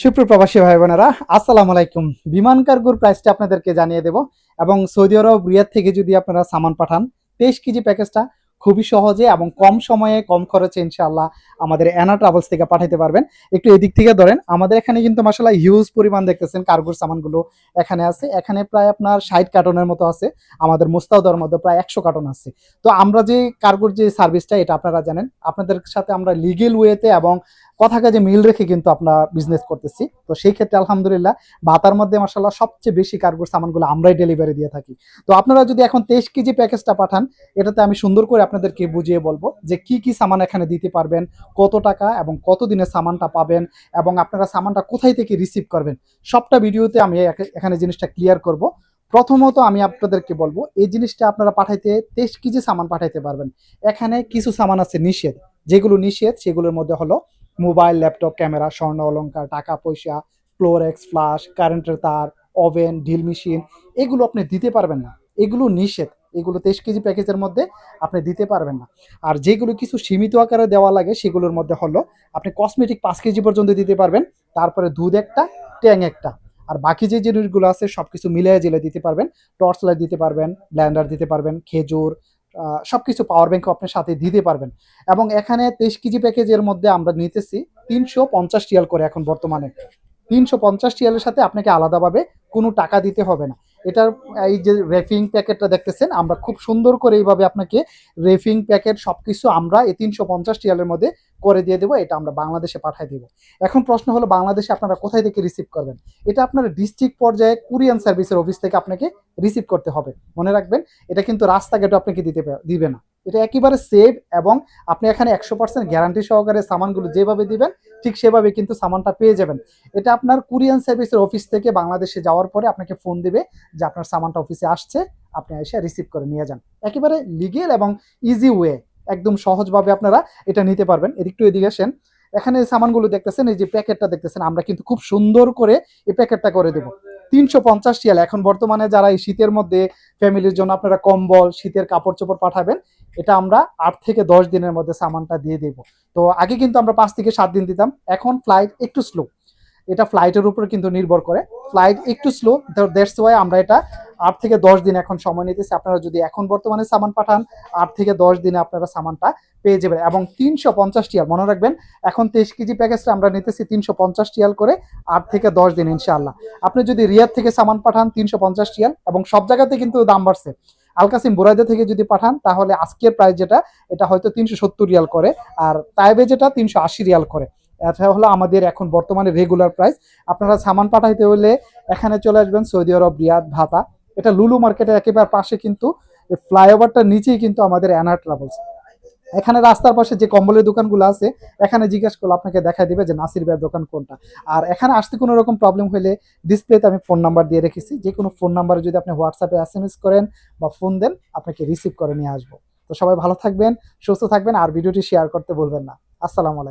সুপ্রপ্রবাসী ভাই বোনেরা আসসালামু আলাইকুম। বিমান কার্গোর প্রাইসটা আপনাদেরকে জানিয়ে দেব এবং সৌদি আরব, রিয়াদ থেকে যদি আপনারা সামান পাঠান, তেইশ কেজি প্যাকেজটা খুবই সহজে এবং কম সময়ে কম খরচে ইনশাআল্লাহ আমাদের অ্যানা ট্রাভেলস থেকে পাঠাতে পারবেন। একটু এদিক থেকে ধরেন, আমাদের এখানে কিন্তু মাসাল্লাহ হিউজ পরিমাণ দেখতেছেন কার্গোর সামানগুলো এখানে আছে। এখানে প্রায় আপনার ষাট কার্টনের মতো আছে। আমাদের মুস্তাউদার মধ্যে প্রায় একশো কার্টন আছে। তো আমরা যে কার্গোর যে সার্ভিসটা এটা আপনারা জানেন। আপনাদের সাথে আমরা লিগেল ওয়েতে এবং কথা কাজে মিল রেখে কিন্তু আমরা বিজনেস করতেছি। তো সেই ক্ষেত্রে আলহামদুলিল্লাহ বাতার মধ্যে মাসাল্লাহ সবচেয়ে বেশি কার্গোর সামানগুলো আমরাই ডেলিভারি দিয়ে থাকি। তো আপনারা যদি এখন তেইশ কেজি প্যাকেজটা পাঠান, এটাতে আমি সুন্দর করে আপনাদেরকে বুঝিয়ে বলব যে কি কি সামান এখানে দিতে পারবেন, কত টাকা এবং কত দিনের সামানটা পাবেন এবং আপনারা সামানটা কোথায় থেকে রিসিভ করবেন, সবটা ভিডিওতে আমি এখানে জিনিসটা ক্লিয়ার করব। প্রথমত আমি আপনাদেরকে বলব, এই জিনিসটা আপনারা পাঠাইতে তেইশ কেজি সামান পাঠাইতে পারবেন। এখানে কিছু সামান আছে নিষেধ। যেগুলো নিষেধ, সেগুলোর মধ্যে হলো মোবাইল, ল্যাপটপ, ক্যামেরা, স্বর্ণ অলঙ্কার টাকা, পয়সা ফ্লোরেক্স ফ্লাশ কারেন্টের তার ওভেন ড্রিল মেশিন এগুলো আপনি দিতে পারবেন না। এগুলো নিষেধ। এগুলো তেইশ কেজি প্যাকেজের মধ্যে আপনি দিতে পারবেন না। আর যেগুলো কিছু সীমিত আকারে দেওয়া লাগে, সেগুলোর মধ্যে হলো আপনি কসমেটিক পাঁচ কেজি পর্যন্ত দিতে পারবেন, তারপরে দুধ একটা, ট্যাং একটা। আর বাকি যে জিনিসগুলো আছে সব কিছু মিলিয়ে জিলে দিতে পারবেন। টর্চ লাইট দিতে পারবেন ব্ল্যান্ডার দিতে পারবেন, খেজুর সব কিছু পাওয়ার ব্যাংক আপনার সাথে দিতে পারবেন। এবং এখানে তেইশ কেজি প্যাকেজের মধ্যে আমরা নিতেছি তিনশো পঞ্চাশ টিয়াল করে এখন বর্তমানে। তিনশো পঞ্চাশ টিয়ালের সাথে আপনাকে আলাদাভাবে কোনো টাকা দিতে হবে না। এটার, এই যে রেফিং প্যাকেটটা দেখতেছেন, আমরা খুব সুন্দর করে এইভাবে আপনাকে রেফিং প্যাকেট সব কিছু আমরা এই তিনশো পঞ্চাশ টিয়ালের মধ্যে করে দিয়ে দেবো, এটা আমরা বাংলাদেশে পাঠিয়ে দেবো। এখন প্রশ্ন হলো, বাংলাদেশে আপনারা কোথায় থেকে রিসিভ করবেন? এটা আপনার ডিস্ট্রিক্ট পর্যায়ে কুরিয়ান সার্ভিসের অফিস থেকে আপনাকে রিসিভ করতে হবে। মনে রাখবেন, এটা কিন্তু রাস্তাঘাটে আপনাকে দিতে দিবে না। এটা একেবারে সেভ এবং আপনি এখানে একশো পার্সেন্ট গ্যারান্টি সহকারে সামানগুলো যেভাবে দিবেন, ঠিক সেভাবে কিন্তু সামানটা পেয়ে যাবেন। এটা আপনার কুরিয়ান সার্ভিসের অফিস থেকে বাংলাদেশে যাওয়ার পরে আপনাকে ফোন দিবে যে আপনার সামানটা অফিসে আসছে, আপনি এসে রিসিভ করে নিয়ে যান। একেবারে লিগেল এবং ইজি ওয়ে একদম সহজভাবে আপনারা এটা নিতে পারবেন। এদিকটু এদিকে আসেন। এখানে সামানগুলো দেখতেছেন, এই যে প্যাকেটটা দেখতেছেন, আমরা কিন্তু খুব সুন্দর করে এই প্যাকেটটা করে দেবো। তিনশো পঞ্চাশ টিয়াল এখন বর্তমানে যারা এই শীতের মধ্যে ফ্যামিলির জন্য আপনারা কম্বল, শীতের কাপড় চোপড় পাঠাবেন, এটা আমরা আট থেকে দশ দিনের মধ্যে সামানটা দিয়ে দেব। তো আগে কিন্তু আমরা পাঁচ থেকে সাত দিন দিতাম, এখন ফ্লাইট একটু স্লো এটা ফ্লাইটের উপর কিন্তু নির্ভর করে। ফ্লাইট একটু স্লো দ্যাটস ওয়াই আমরা এটা আট থেকে দশ দিন এখন সময় নিতেছি। আপনারা যদি এখন বর্তমানে সামান পাঠান, আট থেকে দশ দিনে আপনারা সামানটা পেয়ে যাবেন। এবং তিনশো পঞ্চাশ টিয়াল, মনে রাখবেন, এখন তেইশ কেজি প্যাকেজটা আমরা নিতেছি তিনশো পঞ্চাশ টিয়াল করে আট থেকে দশ দিন, ইনশাআল্লাহ। আপনি যদি রিয়াদ থেকে সামান পাঠান, তিনশো পঞ্চাশ টিয়াল, এবং সব জায়গাতে কিন্তু দাম বাড়ছে। আলকাসিম বুরাইদা থেকে যদি পাঠান, তাহলে আজকের প্রাইস যেটা, এটা হয়তো তিনশো সত্তর রিয়াল করে, আর তাইবে যেটা, তিনশো আশি রিয়াল করে। এটা হলো আমাদের এখন বর্তমানে রেগুলার প্রাইস আপনারা সামান পাঠাইতে হলে এখানে চলে আসবেন সৌদি আরব, রিয়াদ, ভাতা। এটা লুলু মার্কেটের একেবারে পাশে কিন্তু ফ্লাইওভারটার নিচেই কিন্তু আমাদের অ্যানার ট্রাভেলস এখানে রাস্তার পাশে যে কম্বলের দোকানগুলো আছে, এখানে জিজ্ঞেস করলে আপনাকে দেখা দিবে যে নাসির ভাইয়ের দোকান কোনটা। আর এখানে আসতে কোনো রকম প্রবলেম হলে ডিসপ্লেতে আমি ফোন নাম্বার দিয়ে রেখেছি। যে কোনো ফোন নাম্বারে যদি আপনি হোয়াটসঅ্যাপে এস এম এস করেন বা ফোন দেন, আপনাকে রিসিভ করে নিয়ে আসব। তো সবাই ভালো থাকবেন, সুস্থ থাকবেন, আর ভিডিওটি শেয়ার করতে ভুলবেন না। আসসালামু আলাইকুম।